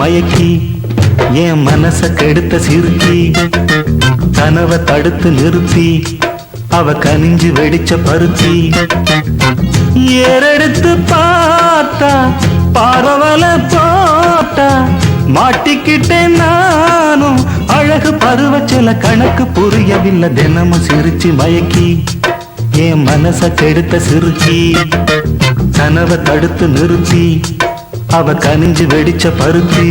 மயக்கி என் மனச கெடுத்த சிறுக்கி கனவை தடுத்து நிறுத்தி அவ கனிஞ்சு வெடிச்ச பருத்தி. ஏறெடுத்து பார்த்தா பரவல போட்டா மாட்டிக்கிட்டேன் நானும் அழகு பருவ சில கணக்கு புரியவில்லை. தினமும் சிரிச்சு மயக்கி என் மனச கெடுத்த சிறுக்கி கனவை தடுத்து நிறுத்தி அவ கனிஞ்சு வெடிச்ச பருத்தி.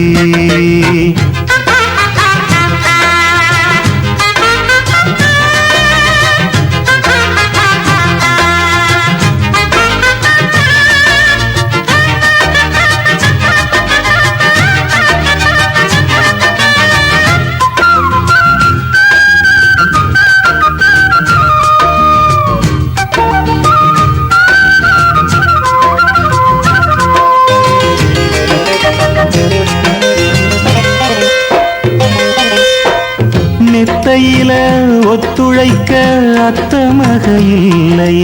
ஒத்துழைக்க அத்தமக இல்லை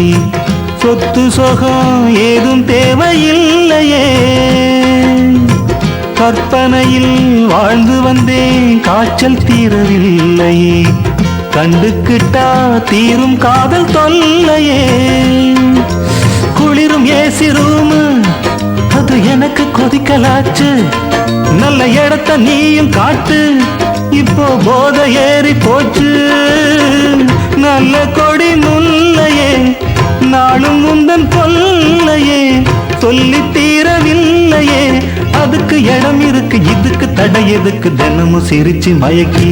சொத்து சொகம் ஏதும் தேவையில்லையே. கற்பனையில் வாழ்ந்து வந்தேன் காய்ச்சல் தீரவில்லை. கண்டுக்கிட்டா தீரும் காதல் தொல்லையே. குளிரும் ஏசி ரூமு அது எனக்கு கொதிக்கலாச்சு. நல்ல இடத்த நீயும் காட்டு இப்போ போத ஏறி போச்சு. நல்ல கொடி முல்லையே நாளும் முந்தன் கொல்லையே சொல்லி தீரவில்லையே. அதுக்கு இடம் இருக்கு இதுக்கு தடை எதுக்கு? தினமும் சிரிச்சு மயக்கி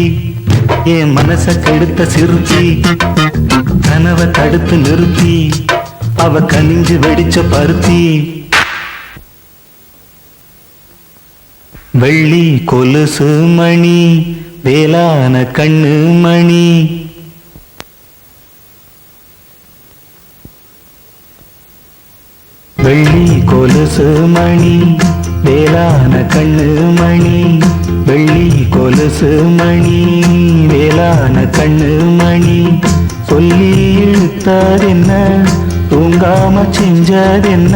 என் மனச கெடுத்த சிரிச்சி கனவை தடுத்து நிறுத்தி அவ கனிஞ்சு வெடிச்ச பருத்தி. வெள்ளி கொலுசு மணி வேளான கண்ணு மணி வெள்ளி கொலுசு மணி வேளான கண்ணு மணி வெள்ளி கொலுசு மணி வேளான கண்ணு மணி. சொல்லி இழுத்தார் என்ன தூங்காம செஞ்சதென்ன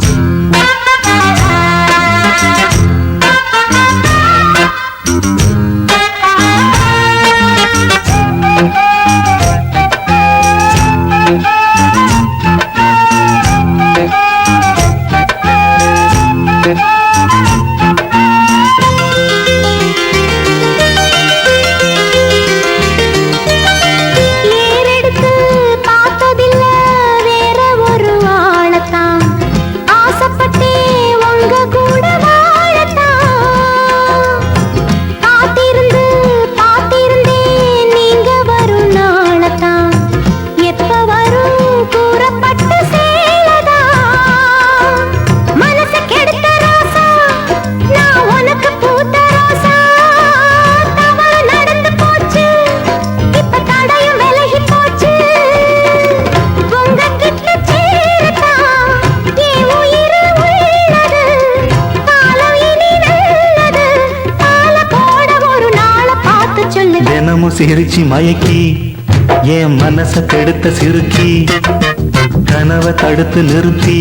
தினமும் சிரிச்சு மயக்கி என் மனச கெடுத்த சிறுக்கி கனவை தடுத்து நிறுத்தி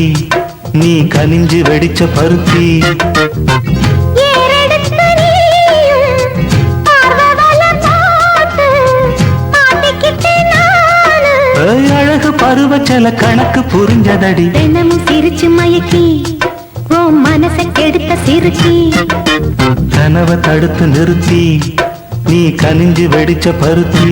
நீ கனிஞ்சு வெடிச்ச பருத்தி. அழகு பருவச்சல கணக்கு புரிஞ்சதடி. தினமும் சிரிச்சு மயக்கி உன் மனச கெடுத்த சிறுக்கி. கனவை தடுத்து நிறுத்தி நீ கனிஞ்சு வெடிச்ச பருத்தி.